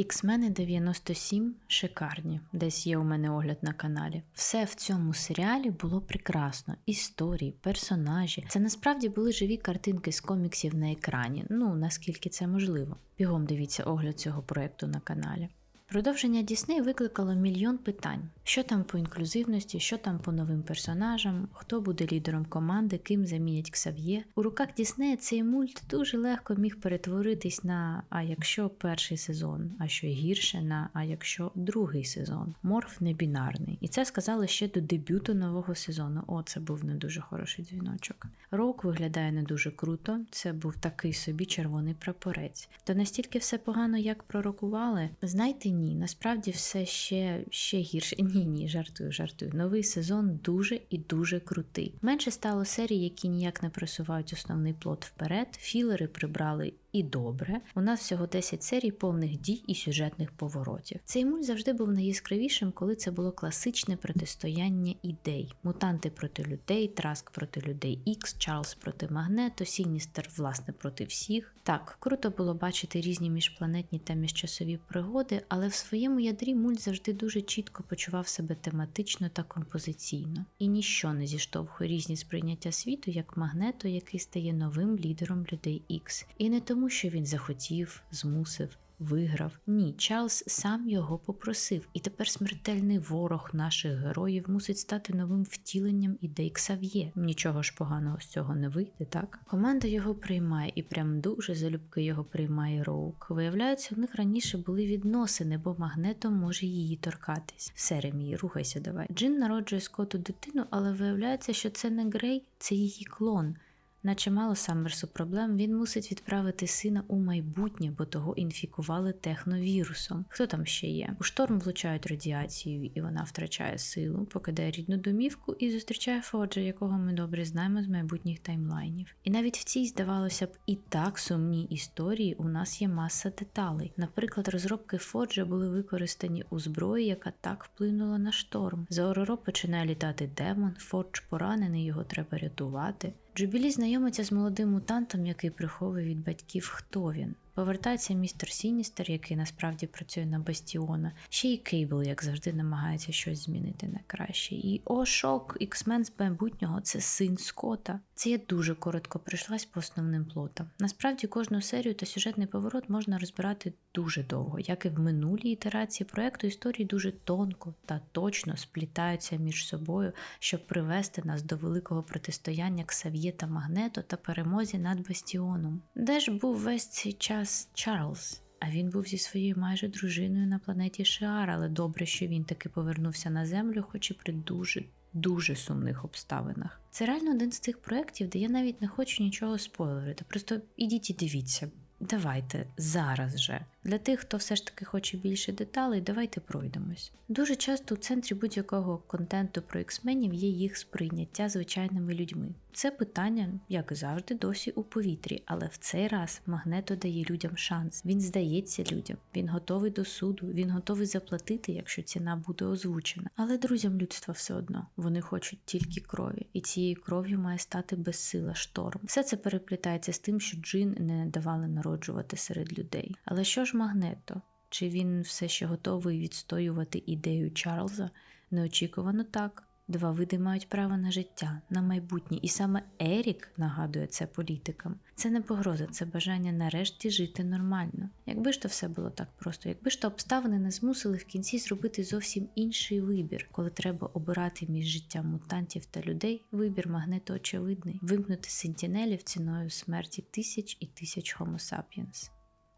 Іксмени 97 шикарні, десь є у мене огляд на каналі. Все в цьому серіалі було прекрасно: історії, персонажі. Це насправді були живі картинки з коміксів на екрані. Ну наскільки це можливо. Бігом дивіться огляд цього проекту на каналі. Продовження Дісней викликало мільйон питань: що там по інклюзивності, що там по новим персонажам, хто буде лідером команди, ким замінять Ксав'є. У руках Діснея цей мульт дуже легко міг перетворитись на а якщо перший сезон, а що гірше на а якщо другий сезон. Морф не бінарний. І це сказали ще до дебюту нового сезону. О, це був не дуже хороший дзвіночок. Рок виглядає не дуже круто. Це був такий собі червоний прапорець. То настільки все погано, як пророкували, знайте ні, насправді все ще ще гірше. Ні, ні, жартую, жартую. Новий сезон дуже і дуже крутий. Менше стало серій, які ніяк не просувають основний плод вперед. Філери прибрали і добре. У нас всього 10 серій повних дій і сюжетних поворотів. Цей мульт завжди був найяскравішим, коли це було класичне протистояння ідей: мутанти проти людей, Траск проти людей Ікс, Чарльз проти Магнето, Сіністер, власне, проти всіх. Так, круто було бачити різні міжпланетні та міжчасові пригоди, але в своєму ядрі мульт завжди дуже чітко почував себе тематично та композиційно. І ніщо не зіштовхує різні сприйняття світу, як Магнето, який стає новим лідером людей X. І не тому, що він захотів, змусив. Виграв ні, Чарльз сам його попросив, і тепер смертельний ворог наших героїв мусить стати новим втіленням ідей Ксав'є. Нічого ж поганого з цього не вийде, так? Команда його приймає і прям дуже залюбки його приймає Роук. Виявляється, у них раніше були відносини, бо магнетом може її торкатись. Все, Ремі, рухайся, давай. Джин народжує Скоту дитину, але виявляється, що це не Грей, це її клон. Наче мало Саммерсу проблем, він мусить відправити сина у майбутнє, бо того інфікували техновірусом. Хто там ще є? У шторм влучають радіацією, і вона втрачає силу, покидає рідну домівку і зустрічає Фоджа, якого ми добре знаємо з майбутніх таймлайнів. І навіть в цій, здавалося б, і так сумній історії у нас є маса деталей. Наприклад, розробки Фоджа були використані у зброї, яка так вплинула на шторм. За Ороро починає літати демон, Фордж поранений, його треба рятувати. Джубілі знайомиться з молодим мутантом, який приховує від батьків, хто він. Повертається містер Сіністер, який насправді працює на Бастіона. Ще й Кейбл, як завжди, намагається щось змінити на краще. І о, шок! Іксмен з майбутнього це син Скота. Це я дуже коротко пройшлась по основним плотам. Насправді кожну серію та сюжетний поворот можна розбирати дуже довго, як і в минулій ітерації проекту історії дуже тонко та точно сплітаються між собою, щоб привести нас до великого протистояння Ксав'є та Магнето та перемозі над Бастіоном. Де ж був весь цей час Чарльз? А він був зі своєю майже дружиною на планеті Шиар, але добре, що він таки повернувся на землю, хоч і при дуже дуже сумних обставинах. Це реально один з тих проєктів, де я навіть не хочу нічого спойлерити. Просто ідіть і дивіться. Давайте зараз же. Для тих, хто все ж таки хоче більше деталей, давайте пройдемось. Дуже часто у центрі будь-якого контенту про іксменів є їх сприйняття звичайними людьми. Це питання, як і завжди, досі у повітрі, але в цей раз Магнето дає людям шанс. Він здається людям, він готовий до суду, він готовий заплатити, якщо ціна буде озвучена. Але друзям людства все одно вони хочуть тільки крові, і цією кров'ю має стати безсила шторм. Все це переплітається з тим, що джин не давали народжувати серед людей. Але що ж Магнето? Чи він все ще готовий відстоювати ідею Чарльза? Неочікувано так. Два види мають право на життя, на майбутнє, і саме Ерік нагадує це політикам. Це не погроза, це бажання нарешті жити нормально. Якби ж то все було так просто, якби ж то обставини не змусили в кінці зробити зовсім інший вибір, коли треба обирати між життям мутантів та людей, вибір магнето очевидний, вимкнути сентінелів ціною смерті тисяч і тисяч Homo sapiens.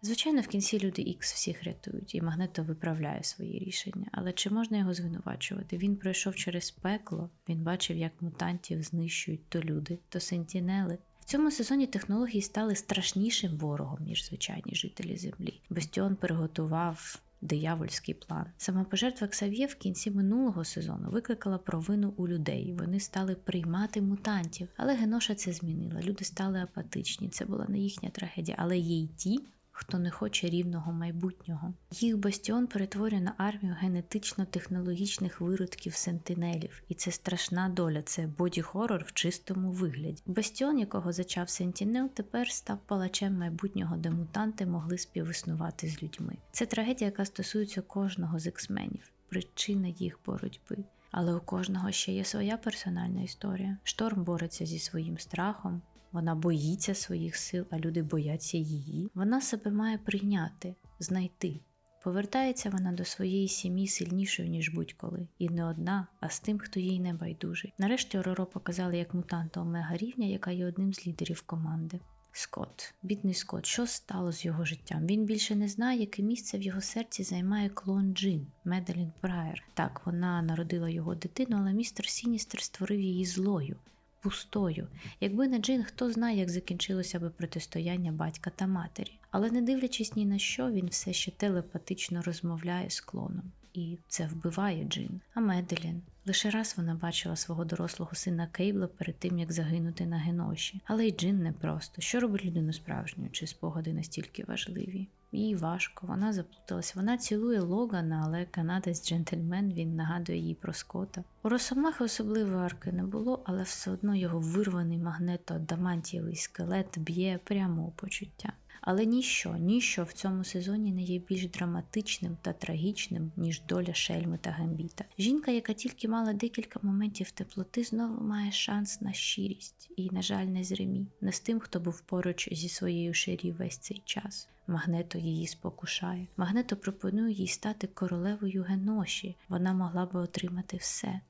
Звичайно, в кінці люди Ікс всіх рятують, і Магнето виправляє свої рішення. Але чи можна його звинувачувати? Він пройшов через пекло, він бачив, як мутантів знищують то люди, то сентінели. В цьому сезоні технології стали страшнішим ворогом, ніж звичайні жителі Землі. Бастіон переготував. Диявольський план. Сама пожертва Ксав'є в кінці минулого сезону викликала провину у людей. Вони стали приймати мутантів. Але Геноша це змінила. Люди стали апатичні. Це була не їхня трагедія, але їй ті хто не хоче рівного майбутнього. Їх бастіон перетворює на армію генетично-технологічних виродків сентинелів, і це страшна доля, це боді-хорор в чистому вигляді. Бастіон, якого зачав Сентінел, тепер став палачем майбутнього, де мутанти могли співіснувати з людьми. Це трагедія, яка стосується кожного з іксменів, причина їх боротьби. Але у кожного ще є своя персональна історія. Шторм бореться зі своїм страхом, вона боїться своїх сил, а люди бояться її. Вона себе має прийняти, знайти. Повертається вона до своєї сім'ї сильнішою, ніж будь-коли, і не одна, а з тим, хто їй не байдужий. Нарешті Ороро показали як мутанта омега рівня, яка є одним з лідерів команди. Скотт, бідний Скотт, що стало з його життям? Він більше не знає, яке місце в його серці займає клон Джин, Медалін Прайер. Так, вона народила його дитину, але містер Сіністер створив її злою, пустою. Якби не Джин, хто знає, як закінчилося би протистояння батька та матері. Але не дивлячись ні на що, він все ще телепатично розмовляє з клоном. І це вбиває Джин. А Меделін лише раз вона бачила свого дорослого сина Кейбла перед тим, як загинути на геноші. Але й Джин непросто. Що робить людину справжньою, чи спогади настільки важливі? Їй важко, вона заплуталась. Вона цілує Логана, але канадець джентльмен він нагадує їй про Скота. У Росомахи особливої арки не було, але все одно його вирваний магнето-адамантієвий скелет б'є прямо у почуття. Але ніщо, ніщо в цьому сезоні не є більш драматичним та трагічним, ніж доля Шельми та Гамбіта. Жінка, яка тільки мала декілька моментів теплоти, знову має шанс на щирість і, на жаль, не з Ремі, не з тим, хто був поруч зі своєю Шері весь цей час. Магнето її спокушає. Магнето пропонує їй стати королевою геноші. Вона могла би отримати все.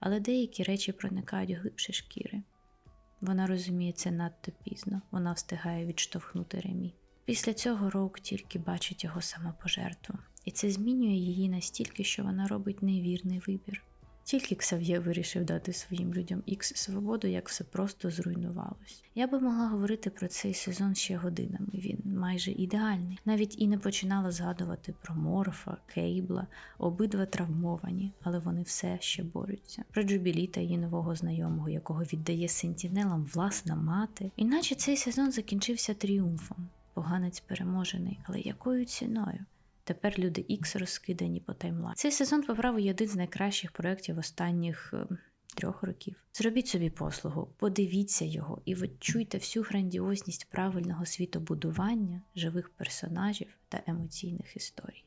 Але деякі речі проникають глибше шкіри. Вона розуміє це надто пізно, вона встигає відштовхнути Ремі. Після цього Роук тільки бачить його самопожертву, і це змінює її настільки, що вона робить невірний вибір. Тільки Ксав'є вирішив дати своїм людям Ікс свободу, як все просто зруйнувалось. Я би могла говорити про цей сезон ще годинами. Він майже ідеальний. Навіть і не починала згадувати про Морфа, Кейбла, обидва травмовані, але вони все ще борються. Про Джубілі та її нового знайомого, якого віддає сентінелам власна мати. Іначе цей сезон закінчився тріумфом. Поганець переможений, але якою ціною? Тепер люди Ікс розкидані по таймлайну. Цей сезон поправу є один з найкращих проєктів останніх е, трьох років. Зробіть собі послугу, подивіться його і відчуйте всю грандіозність правильного світобудування, живих персонажів та емоційних історій.